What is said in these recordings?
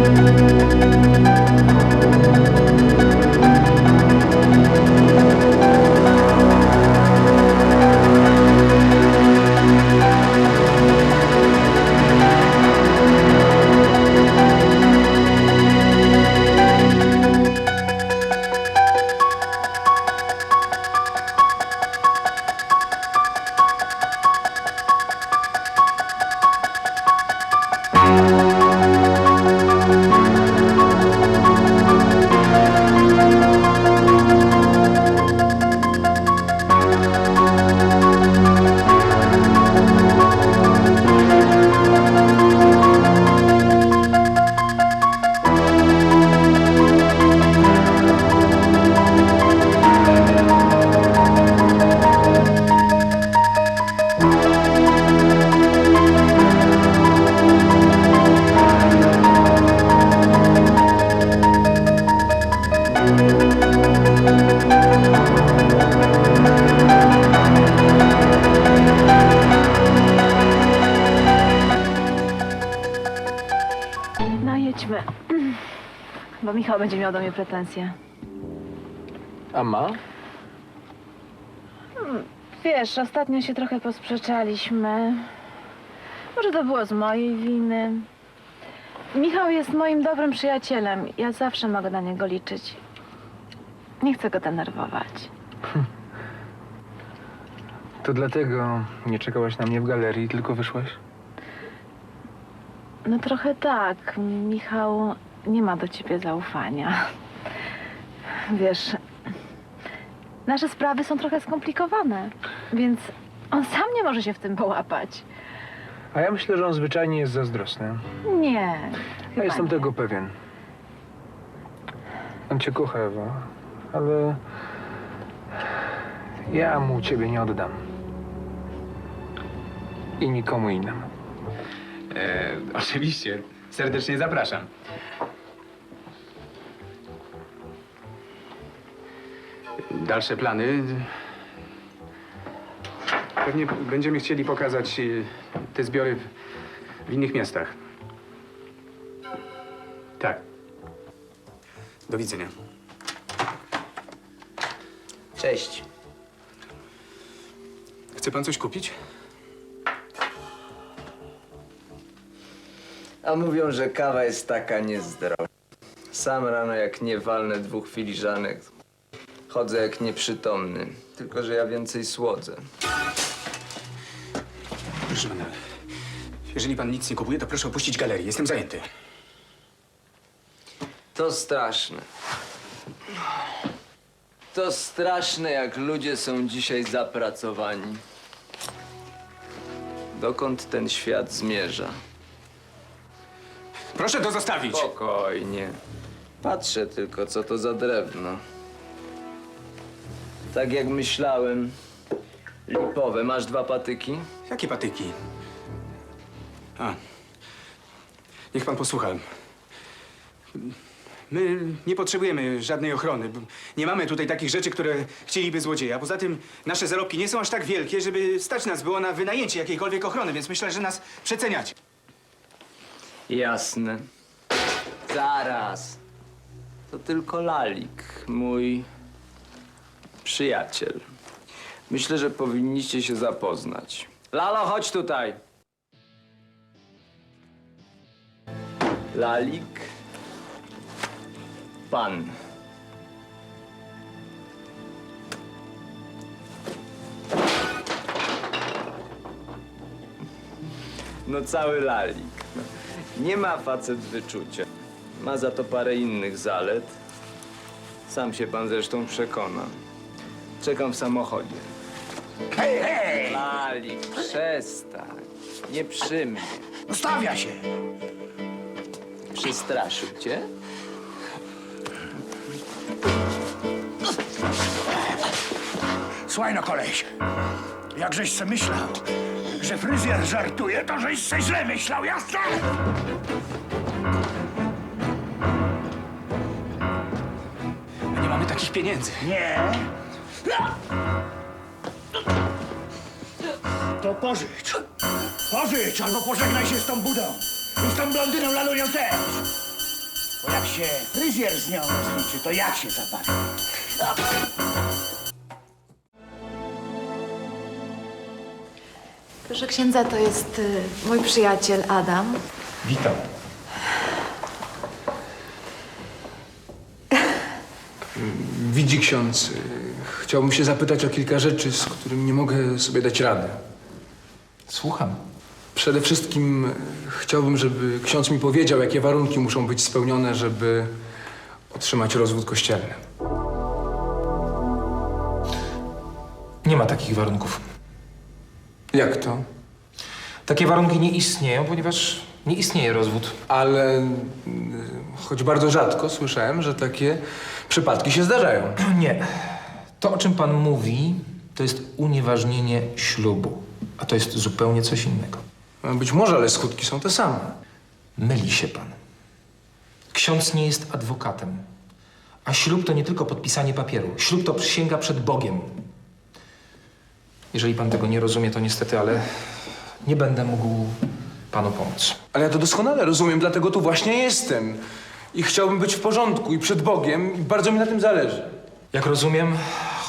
Música pretensje. A ma? Wiesz, ostatnio się trochę posprzeczaliśmy. Może to było z mojej winy. Michał jest moim dobrym przyjacielem. Ja zawsze mogę na niego liczyć. Nie chcę go denerwować. To dlatego nie czekałaś na mnie w galerii, tylko wyszłaś? No trochę tak. Michał nie ma do ciebie zaufania. Wiesz, nasze sprawy są trochę skomplikowane, więc on sam nie może się w tym połapać. A ja myślę, że on zwyczajnie jest zazdrosny. Nie. Ja chyba jestem nie. tego pewien. On cię kocha, Ewa, ale ja mu ciebie nie oddam. I nikomu innemu. E, oczywiście, serdecznie zapraszam. Dalsze plany? Pewnie będziemy chcieli pokazać e, te zbiory w, w innych miastach. Tak. Do widzenia. Cześć. Chce pan coś kupić? A mówią, że kawa jest taka niezdrowa. Sam rano jak nie walnę dwóch filiżanek, chodzę jak nieprzytomny. Tylko, że ja więcej słodzę. Proszę pana, jeżeli pan nic nie kupuje, to proszę opuścić galerię. Jestem zajęty. To straszne. To straszne, jak ludzie są dzisiaj zapracowani. Dokąd ten świat zmierza? Proszę to zostawić! Spokojnie. Patrzę tylko, co to za drewno. Tak jak myślałem. Lipowe. Masz dwa patyki? Jakie patyki? A. Niech pan posłucha. My nie potrzebujemy żadnej ochrony. Nie mamy tutaj takich rzeczy, które chcieliby złodzieja. Poza tym nasze zarobki nie są aż tak wielkie, żeby stać nas było na wynajęcie jakiejkolwiek ochrony, więc myślę, że nas przeceniać. Jasne. Zaraz. To tylko Lalik, mój przyjaciel. Myślę, że powinniście się zapoznać. Lalo, chodź tutaj. Lalik. Pan. No cały lalik. Nie ma facet wyczucia. Ma za to parę innych zalet. Sam się pan zresztą przekona. Czekam w samochodzie. Hej, hej! Lalik, przestań. Nie przy mnie. Ustawia się! Przystraszył cię? Słuchaj no, koleś. Jakżeś se myślał, że fryzjer żartuje, to żeś se źle myślał, jasne? Nie mamy takich pieniędzy. Nie. To pożycz. Pożycz, albo pożegnaj się z tą budą. I z tą blondyną lalunią też. Bo jak się fryzjer z nią rozliczy, to jak się zabawi? Proszę księdza, to jest y, mój przyjaciel Adam. Witam. Widzi ksiądz, y, chciałbym się zapytać o kilka rzeczy, z którymi nie mogę sobie dać rady. Słucham. Przede wszystkim chciałbym, żeby ksiądz mi powiedział, jakie warunki muszą być spełnione, żeby otrzymać rozwód kościelny. Nie ma takich warunków. Jak to? Takie warunki nie istnieją, ponieważ nie istnieje rozwód. Ale y, choć bardzo rzadko słyszałem, że takie przypadki się zdarzają. Nie. To, o czym pan mówi, to jest unieważnienie ślubu. A to jest zupełnie coś innego. No, Być może, ale skutki są te same. Myli się pan. Ksiądz nie jest adwokatem. A ślub to nie tylko podpisanie papieru. Ślub to przysięga przed Bogiem. Jeżeli pan tego nie rozumie, to niestety, ale nie będę mógł panu pomóc. Ale ja to doskonale rozumiem, dlatego tu właśnie jestem. I chciałbym być w porządku i przed Bogiem i bardzo mi na tym zależy. Jak rozumiem,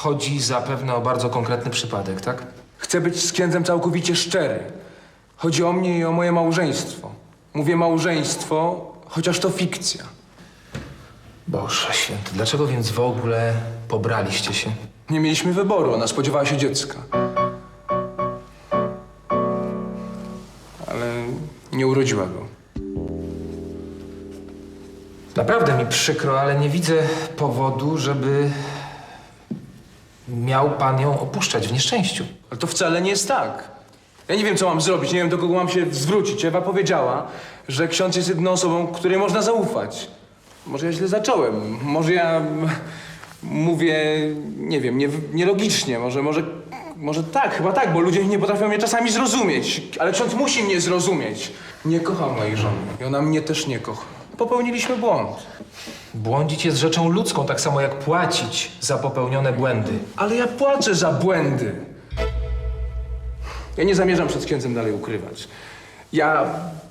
chodzi zapewne o bardzo konkretny przypadek, tak? Chcę być z księdzem całkowicie szczery. Chodzi o mnie i o moje małżeństwo. Mówię małżeństwo, chociaż to fikcja. Boże święty, dlaczego więc w ogóle pobraliście się? Nie mieliśmy wyboru, ona spodziewała się dziecka. Ale nie urodziła go. Naprawdę mi przykro, ale nie widzę powodu, żeby miał pan ją opuszczać w nieszczęściu. Ale to wcale nie jest tak. Ja nie wiem, co mam zrobić, nie wiem, do kogo mam się zwrócić. Ewa powiedziała, że ksiądz jest jedyną osobą, której można zaufać. Może ja źle zacząłem. Może ja mówię, nie wiem, nie, nielogicznie. Może, może, może tak, chyba tak, bo ludzie nie potrafią mnie czasami zrozumieć. Ale ksiądz musi mnie zrozumieć. Nie kocham mojej żony i ona mnie też nie kocha. Popełniliśmy błąd. Błądzić jest rzeczą ludzką, tak samo jak płacić za popełnione błędy. Ale ja płaczę za błędy. Ja nie zamierzam przed księdzem dalej ukrywać. Ja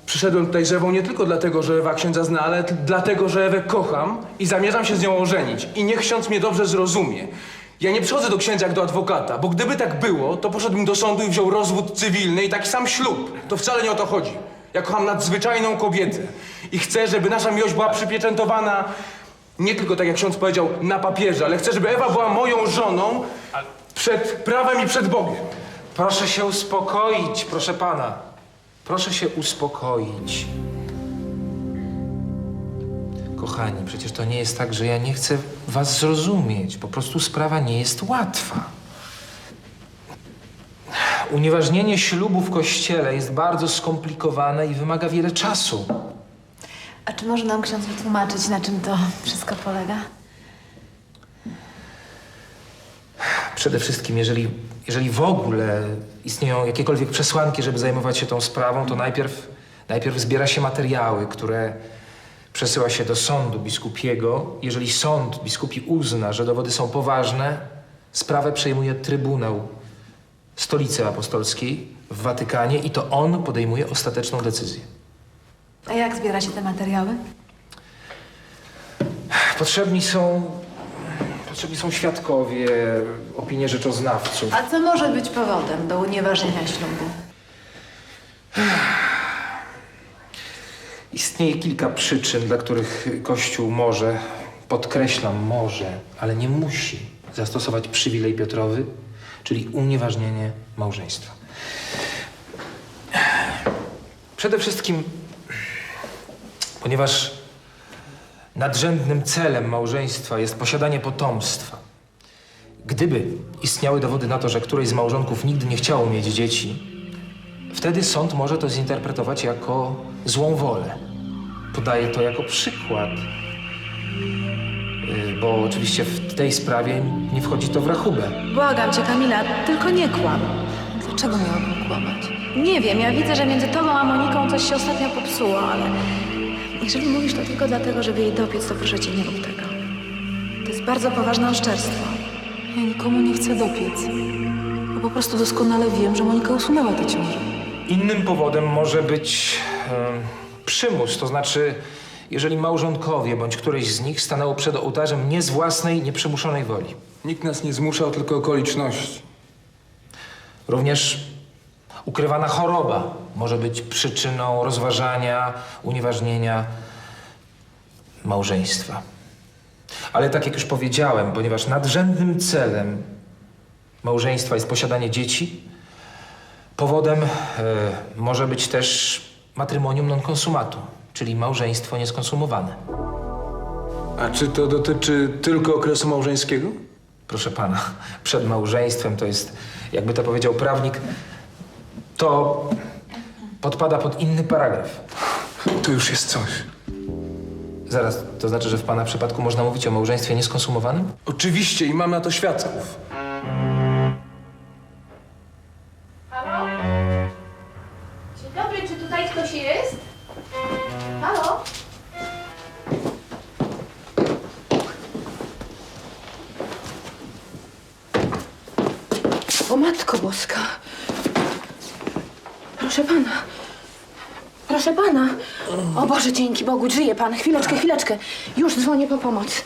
przyszedłem tutaj z Ewą nie tylko dlatego, że Ewa księdza zna, ale dlatego, że Ewę kocham i zamierzam się z nią ożenić. I niech ksiądz mnie dobrze zrozumie. Ja nie przychodzę do księdza jak do adwokata, bo gdyby tak było, to poszedłbym do sądu i wziął rozwód cywilny i taki sam ślub. To wcale nie o to chodzi. Ja kocham nadzwyczajną kobietę i chcę, żeby nasza miłość była przypieczętowana nie tylko tak jak ksiądz powiedział, na papierze, ale chcę, żeby Ewa była moją żoną przed prawem i przed Bogiem. Proszę się uspokoić, proszę pana. Proszę się uspokoić. Kochani, przecież to nie jest tak, że ja nie chcę was zrozumieć. Po prostu sprawa nie jest łatwa. Unieważnienie ślubu w kościele jest bardzo skomplikowane i wymaga wiele czasu. A czy może nam ksiądz wytłumaczyć, na czym to wszystko polega? Przede wszystkim, jeżeli, jeżeli w ogóle istnieją jakiekolwiek przesłanki, żeby zajmować się tą sprawą, to najpierw, najpierw zbiera się materiały, które przesyła się do sądu biskupiego. Jeżeli sąd biskupi uzna, że dowody są poważne, sprawę przejmuje Trybunał Stolicy Apostolskiej w Watykanie i to on podejmuje ostateczną decyzję. A jak zbiera się te materiały? Potrzebni są, potrzebni są świadkowie, opinie rzeczoznawców. A co może być powodem do unieważnienia ślubu? Istnieje kilka przyczyn, dla których Kościół może, podkreślam, może, ale nie musi zastosować przywilej Piotrowy, czyli unieważnienie małżeństwa. Przede wszystkim, ponieważ nadrzędnym celem małżeństwa jest posiadanie potomstwa. Gdyby istniały dowody na to, że któreś z małżonków nigdy nie chciało mieć dzieci, Wtedy sąd może to zinterpretować jako złą wolę. Podaję to jako przykład. Yy, Bo oczywiście w tej sprawie nie wchodzi to w rachubę. Błagam cię, Kamila, tylko nie kłam. Dlaczego miałabym kłamać? Nie wiem, ja widzę, że między tobą a Moniką coś się ostatnio popsuło, ale jeżeli mówisz to tylko dlatego, żeby jej dopiec, to proszę cię, nie rób tego. To jest bardzo poważne oszczerstwo. Ja nikomu nie chcę dopiec. Bo po prostu doskonale wiem, że Monika usunęła tę ciążę. Innym powodem może być em, przymus, to znaczy, jeżeli małżonkowie bądź któreś z nich stanęło przed ołtarzem nie z własnej, nieprzymuszonej woli. Nikt nas nie zmuszał, tylko okoliczności. Również ukrywana choroba może być przyczyną rozważania, unieważnienia małżeństwa. Ale tak jak już powiedziałem, ponieważ nadrzędnym celem małżeństwa jest posiadanie dzieci, powodem e, może być też matrymonium non consumatum, czyli małżeństwo nieskonsumowane. A czy to dotyczy tylko okresu małżeńskiego? Proszę pana, przed małżeństwem to jest, jakby to powiedział prawnik, to podpada pod inny paragraf. To już jest coś. Zaraz, to znaczy, że w pana przypadku można mówić o małżeństwie nieskonsumowanym? Oczywiście i mam na to świadków. Dzień dobry, czy tutaj ktoś jest? Halo? O Matko Boska! Proszę pana, Proszę pana. O Boże, dzięki Bogu, żyje pan. Chwileczkę, chwileczkę. Już dzwonię po pomoc.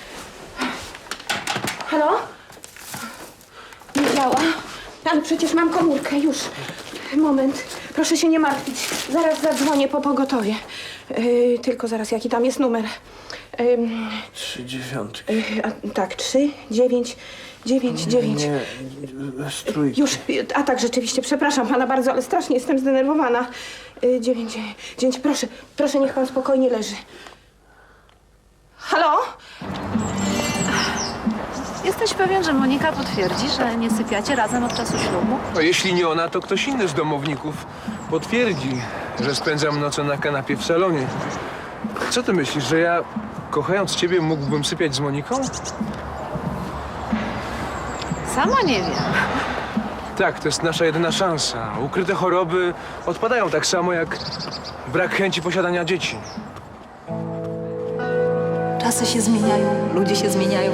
Halo? Nie działa. Ale przecież mam komórkę, już. Moment. Proszę się nie martwić. Zaraz zadzwonię po pogotowie. Yy, tylko zaraz, jaki tam jest numer? Ym, Trzy dziewiątki. yy, a, tak, trzy, dziewięć, dziewięć, dziewięć. Strój. Już, a tak, rzeczywiście, przepraszam pana bardzo, ale strasznie jestem zdenerwowana. Y, Dziewięć, dziewięć, dziewięć, proszę, proszę, niech pan spokojnie leży. Halo? Jesteś pewien, że Monika potwierdzi, że nie sypiacie razem od czasu ślubu? No, jeśli nie ona, to ktoś inny z domowników potwierdzi, że spędzam noce na kanapie w salonie. Co ty myślisz, że ja, kochając ciebie, mógłbym sypiać z Moniką? Sama nie wiem. Tak, to jest nasza jedyna szansa. Ukryte choroby odpadają tak samo jak brak chęci posiadania dzieci. Czasy się zmieniają, ludzie się zmieniają.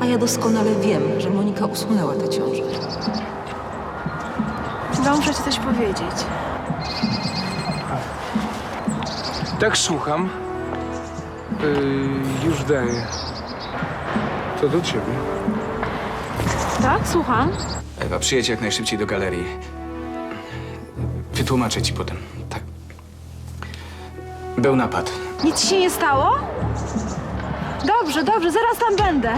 A ja doskonale wiem, że Monika usunęła tę ciążę. Chyba muszę ci coś powiedzieć. Tak słucham. Yy, już daję. To do ciebie. Tak, słucham. Ewa, przyjedź jak najszybciej do galerii. Wytłumaczę ci potem. Tak. Był napad. Nic ci się nie stało? Dobrze, dobrze, zaraz tam będę.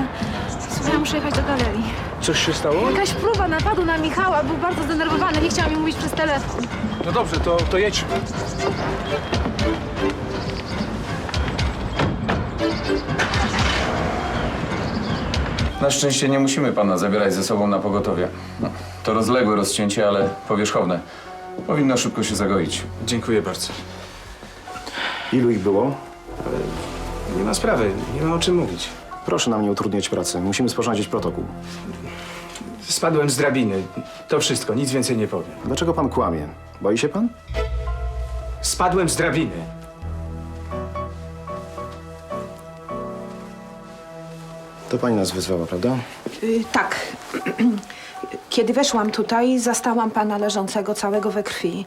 Słuchaj, ja muszę jechać do galerii. Coś się stało? Jakaś próba napadu na Michała, był bardzo zdenerwowany, nie chciał mi mówić przez telefon. No dobrze, to, to jedźmy. Na szczęście nie musimy pana zabierać ze sobą na pogotowie. No, to rozległe rozcięcie, ale powierzchowne. Powinno szybko się zagoić. Dziękuję bardzo. Ilu ich było? Nie ma sprawy, nie ma o czym mówić. Proszę nam nie utrudniać pracy. Musimy sporządzić protokół. Spadłem z drabiny. To wszystko, nic więcej nie powiem. Dlaczego pan kłamie? Boi się pan? Spadłem z drabiny. To pani nas wyzwała, prawda? Y, tak. Kiedy weszłam tutaj, zastałam pana leżącego całego we krwi.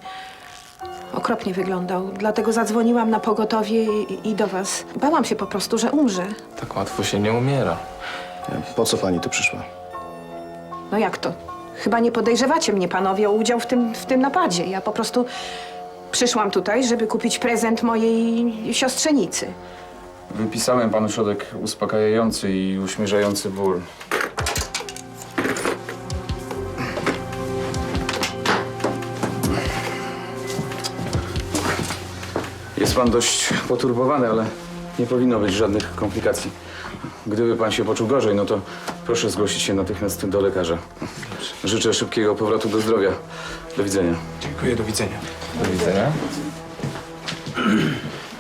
Okropnie wyglądał, dlatego zadzwoniłam na pogotowie i, i do was. Bałam się po prostu, że umrze. Tak łatwo się nie umiera. Po co pani tu przyszła? No jak to? Chyba nie podejrzewacie mnie, panowie, o udział w tym, w tym napadzie. Ja po prostu przyszłam tutaj, żeby kupić prezent mojej siostrzenicy. Wypisałem panu środek uspokajający i uśmierzający ból. Jest pan dość poturbowany, ale nie powinno być żadnych komplikacji. Gdyby pan się poczuł gorzej, no to proszę zgłosić się natychmiast do lekarza. Życzę szybkiego powrotu do zdrowia. Do widzenia. Dziękuję, do widzenia. Do widzenia.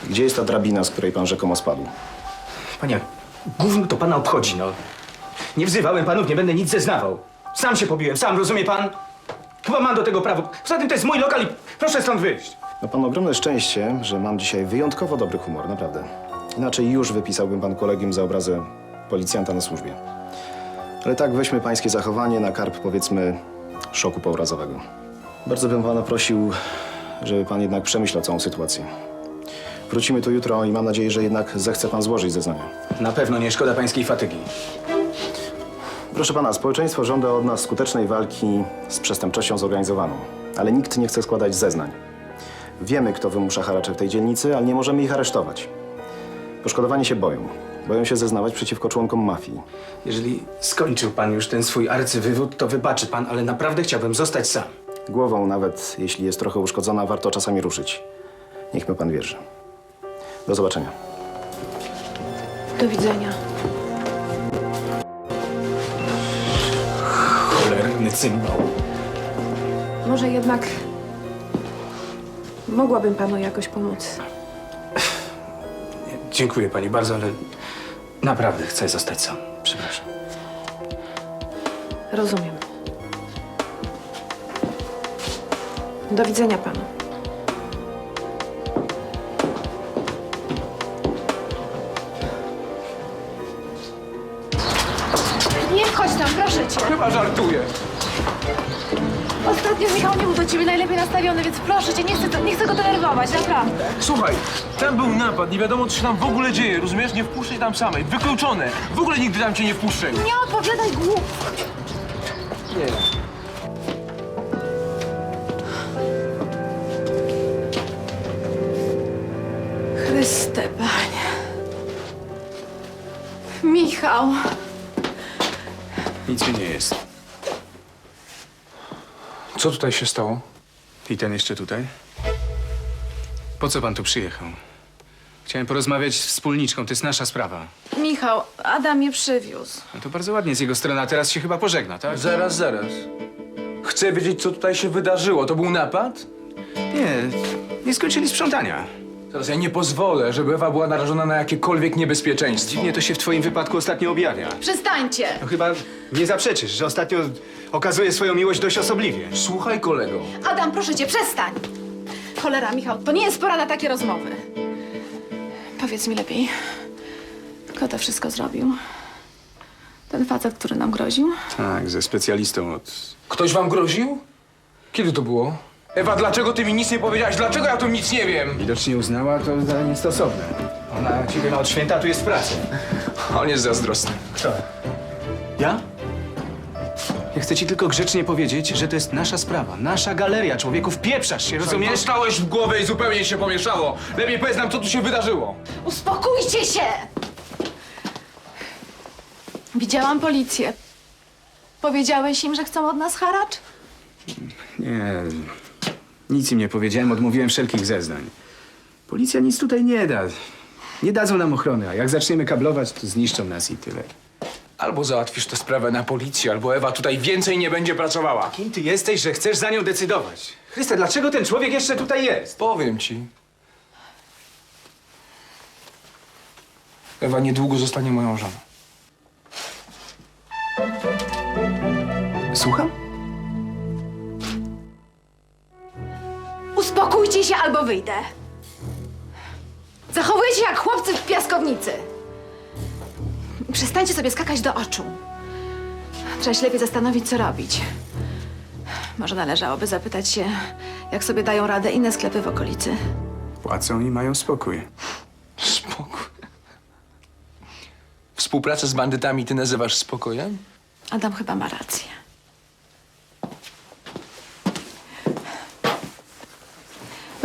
Gdzie jest ta drabina, z której pan rzekomo spadł? Panie, gówno to pana obchodzi, no. Nie wzywałem panów, nie będę nic zeznawał. Sam się pobiłem, sam, rozumie pan? Chyba mam do tego prawo. Poza tym to jest mój lokal i proszę stąd wyjść. Ma pan ogromne szczęście, że mam dzisiaj wyjątkowo dobry humor, naprawdę. Inaczej już wypisałbym pan kolegium za obrazę policjanta na służbie. Ale tak weźmy pańskie zachowanie na karp, powiedzmy, szoku pourazowego. Bardzo bym pana prosił, żeby pan jednak przemyślał całą sytuację. Wrócimy tu jutro i mam nadzieję, że jednak zechce pan złożyć zeznania. Na pewno nie szkoda pańskiej fatygi. Proszę pana, społeczeństwo żąda od nas skutecznej walki z przestępczością zorganizowaną, ale nikt nie chce składać zeznań. Wiemy, kto wymusza haracze w tej dzielnicy, ale nie możemy ich aresztować. Poszkodowani się boją. Boją się zeznawać przeciwko członkom mafii. Jeżeli skończył pan już ten swój arcywywód, to wybaczy pan, ale naprawdę chciałbym zostać sam. Głową, nawet jeśli jest trochę uszkodzona, warto czasami ruszyć. Niech mi pan wierzy. Do zobaczenia. Do widzenia. Cholerny cymbał. Może jednak mogłabym panu jakoś pomóc. Dziękuję pani bardzo, ale naprawdę chcę zostać sam. Przepraszam. Rozumiem. Do widzenia panu. Chyba żartuję. Ostatnio Michał nie był do ciebie najlepiej nastawiony, więc proszę cię, nie chcę, nie chcę go denerwować, naprawdę. Słuchaj, tam był napad, nie wiadomo co się tam w ogóle dzieje, rozumiesz? Nie wpuszczaj tam samej, wykluczone. W ogóle nigdy tam cię nie wpuszczę. Nie odpowiadaj głupio. Nie. Chryste, panie. Michał. Nic mi nie jest. Co tutaj się stało? I ten jeszcze tutaj? Po co pan tu przyjechał? Chciałem porozmawiać z wspólniczką, to jest nasza sprawa. Michał, Adam mnie przywiózł. No to bardzo ładnie z jego strony, a teraz się chyba pożegna, tak? Zaraz, zaraz. Chcę wiedzieć, co tutaj się wydarzyło. To był napad? Nie, nie skończyli sprzątania. Teraz ja nie pozwolę, żeby Ewa była narażona na jakiekolwiek niebezpieczeństwo. Dziwnie to się w twoim wypadku ostatnio objawia. Przestańcie. No chyba nie zaprzeczysz, że ostatnio okazuje swoją miłość dość osobliwie. Słuchaj, kolego. Adam, proszę cię, przestań. Cholera, Michał, to nie jest pora na takie rozmowy. Powiedz mi lepiej, kto to wszystko zrobił? Ten facet, który nam groził? Tak, ze specjalistą od... Ktoś wam groził? Kiedy to było? Ewa, dlaczego ty mi nic nie powiedziałaś? Dlaczego ja tym nic nie wiem? Widocznie uznała to za niestosowne. Ona ciebie ma od święta, a tu jest w pracy. On jest zazdrosny. Kto? Ja? Ja chcę ci tylko grzecznie powiedzieć, że to jest nasza sprawa, nasza galeria, człowieku, wpieprzasz się, rozumiesz? Dostałeś w głowę i zupełnie się pomieszało. Lepiej powiedz nam, co tu się wydarzyło. Uspokójcie się! Widziałam policję. Powiedziałeś im, że chcą od nas haracz? Nie, nic im nie powiedziałem, odmówiłem wszelkich zeznań. Policja nic tutaj nie da. Nie dadzą nam ochrony, a jak zaczniemy kablować, to zniszczą nas i tyle. Albo załatwisz tę sprawę na policji, albo Ewa tutaj więcej nie będzie pracowała. Kim ty jesteś, że chcesz za nią decydować? Chryste, dlaczego ten człowiek jeszcze tutaj jest? Powiem ci. Ewa niedługo zostanie moją żoną. Słucham? Uspokójcie się albo wyjdę. Zachowujecie się jak chłopcy w piaskownicy. Przestańcie sobie skakać do oczu. Trzeba się lepiej zastanowić, co robić. Może należałoby zapytać się, jak sobie dają radę inne sklepy w okolicy. Płacą i mają spokój. Spokój. Współpracę z bandytami ty nazywasz spokojem? Adam chyba ma rację.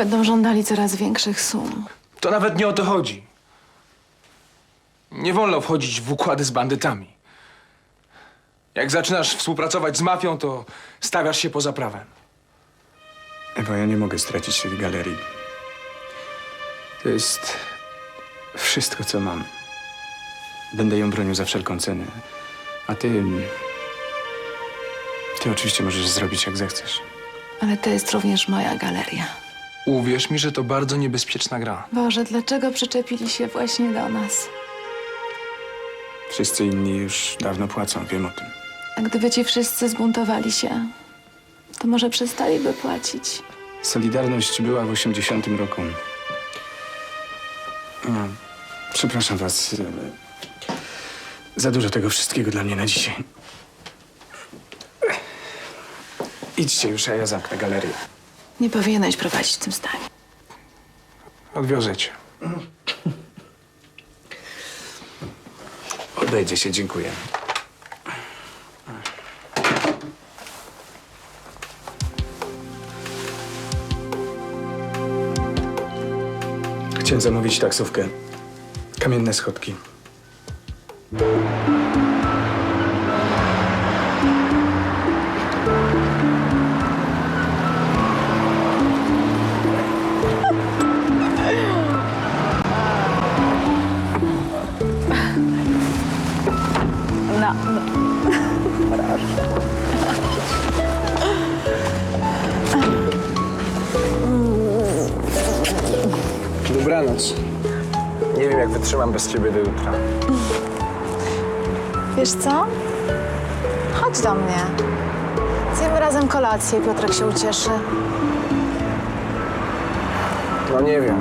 Będą żądali coraz większych sum. To nawet nie o to chodzi. Nie wolno wchodzić w układy z bandytami. Jak zaczynasz współpracować z mafią, to stawiasz się poza prawem. Ewa, ja nie mogę stracić tej galerii. To jest wszystko, co mam. Będę ją bronił za wszelką cenę. A ty... Ty oczywiście możesz zrobić, jak zechcesz. Ale to jest również moja galeria. Uwierz mi, że to bardzo niebezpieczna gra. Boże, dlaczego przyczepili się właśnie do nas? Wszyscy inni już dawno płacą, wiem o tym. A gdyby ci wszyscy zbuntowali się, to może przestaliby płacić. Solidarność była w 80 roku. No, przepraszam was. ale Za dużo tego wszystkiego dla mnie na dzisiaj. Idźcie już, a ja zamknę galerię. Nie powinieneś prowadzić w tym stanie. Odwiozę cię. Odejdzie się, dziękuję. Chciałem zamówić taksówkę. Kamienne schodki. Dobranoc. Nie wiem, jak wytrzymam bez ciebie do jutra. Wiesz co? Chodź do mnie. Zjemy razem kolację, Piotrek się ucieszy. No nie wiem.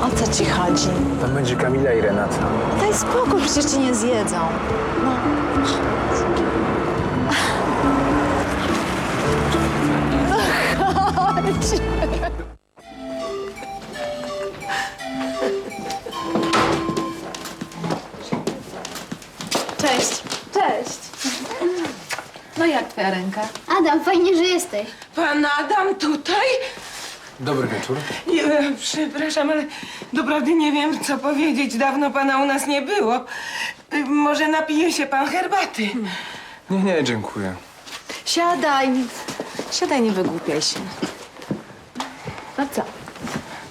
O co ci chodzi? Tam będzie Kamila i Renata. Daj spokój, przecież ci nie zjedzą. No. Cześć. Fajnie, że jesteś. Pan Adam tutaj? Dobry wieczór. Nie, e, przepraszam, ale doprawdy nie wiem, co powiedzieć. Dawno pana u nas nie było. Y, Może napije się pan herbaty? Nie, nie, dziękuję. Siadaj. Siadaj, nie wygłupiaj się. No co?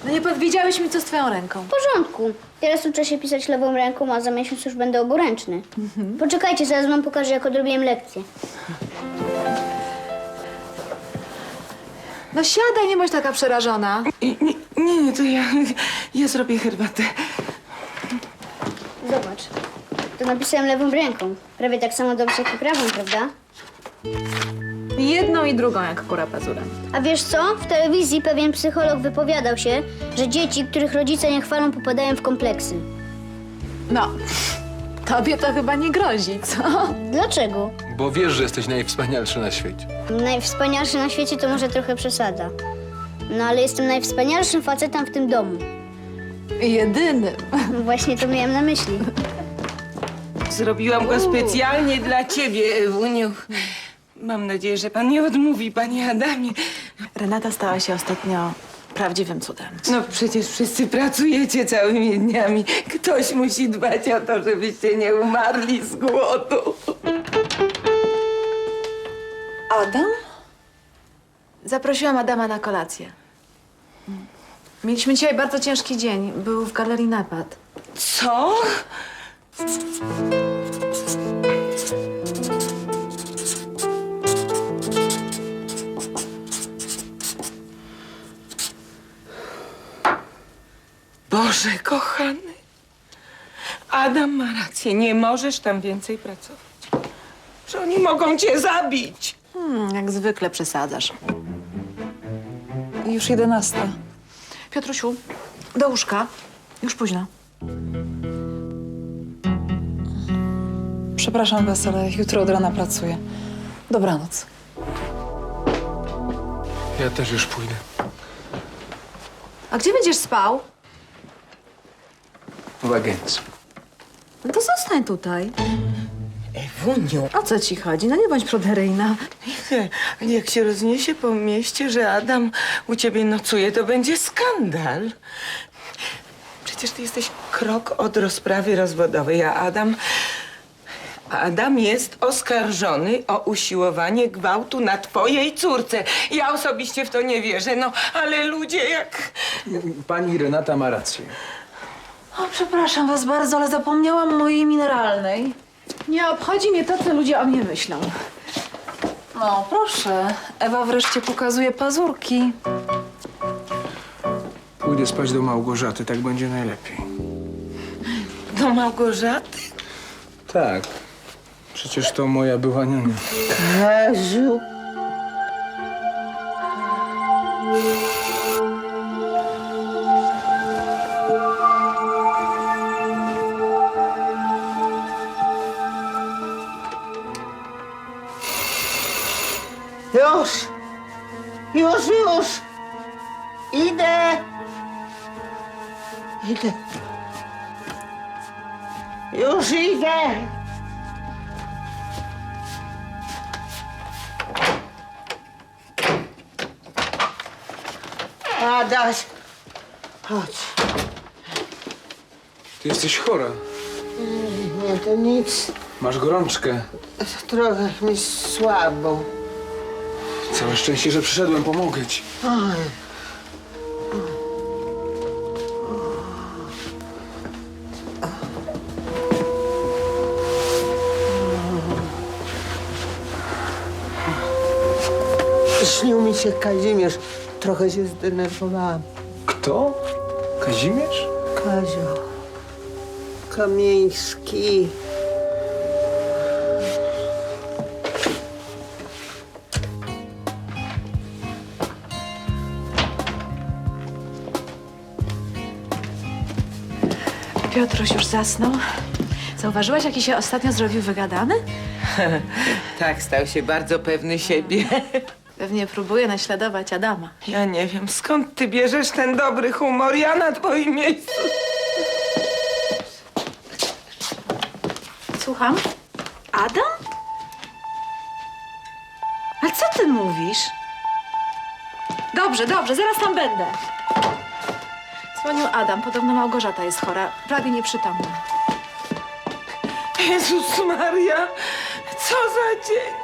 No nie powiedziałeś mi, co z twoją ręką. W porządku. Teraz uczę się pisać lewą ręką, a za miesiąc już będę oboręczny. Poczekajcie, zaraz wam pokażę, jak odrobiłem lekcję. No siadaj, nie bądź taka przerażona. I- Nie, nie, nie, to ja, ja zrobię herbatę. Zobacz. To napisałem lewą ręką. Prawie tak samo dobrze jak i prawą, prawda? Jedną i drugą jak kura pazurem. A wiesz co? W telewizji pewien psycholog wypowiadał się, że dzieci, których rodzice nie chwalą, popadają w kompleksy. No, tobie to chyba nie grozi, co? Dlaczego? Bo wiesz, że jesteś najwspanialszy na świecie. Najwspanialszy na świecie to może trochę przesada. No ale jestem najwspanialszym facetem w tym domu. Jedynym. Właśnie to miałem na myśli. Zrobiłam go specjalnie dla ciebie, Ewuniu. Mam nadzieję, że pan nie odmówi, panie Adamie. Renata stała się ostatnio prawdziwym cudem. No przecież wszyscy pracujecie całymi dniami. Ktoś musi dbać o to, żebyście nie umarli z głodu. Adam? Zaprosiłam Adama na kolację. Mieliśmy dzisiaj bardzo ciężki dzień. Był w galerii napad. Co? Boże kochany. Adam ma rację, nie możesz tam więcej pracować. Że oni mogą cię zabić. Hmm, jak zwykle przesadzasz. Już jedenasta. Piotrusiu, do łóżka. Już późno. Przepraszam was, ale jutro od rana pracuję. Dobranoc. Ja też już pójdę. A gdzie będziesz spał? W agencji. No to zostań tutaj. Ewuniu, O co ci chodzi? No nie bądź proderyjna. ale jak się rozniesie po mieście, że Adam u ciebie nocuje, to będzie skandal. Przecież ty jesteś krok od rozprawy rozwodowej, a Adam... a Adam jest oskarżony o usiłowanie gwałtu na twojej córce. Ja osobiście w to nie wierzę, no ale ludzie jak... Pani Renata ma rację. O, przepraszam was bardzo, ale zapomniałam mojej mineralnej. Nie obchodzi mnie to, co ludzie o mnie myślą. No, proszę. Ewa wreszcie pokazuje pazurki. Pójdę spać do Małgorzaty, tak będzie najlepiej. Do Małgorzaty? Tak. Przecież to moja była niania. Jezu. Idę! Idę. Już idę! Adaś, chodź. Ty jesteś chora. Nie, to nic. Masz gorączkę. Trochę mi słabo. Całe szczęście, że przyszedłem, pomogę ci. Śnił mi się Kazimierz. Trochę się zdenerwowałam. Kto? Kazimierz? Kazio. Kamieński. Piotruś już zasnął. Zauważyłaś, jaki się ostatnio zrobił wygadany? Tak, stał się bardzo pewny siebie. Pewnie próbuje naśladować Adama. Ja nie wiem, skąd ty bierzesz ten dobry humor? Ja na twoim miejscu. Słucham? Adam? A co ty mówisz? Dobrze, dobrze, zaraz tam będę. Dzwonił Adam, podobno Małgorzata jest chora, prawie nieprzytomna. Jezus Maria, co za dzień.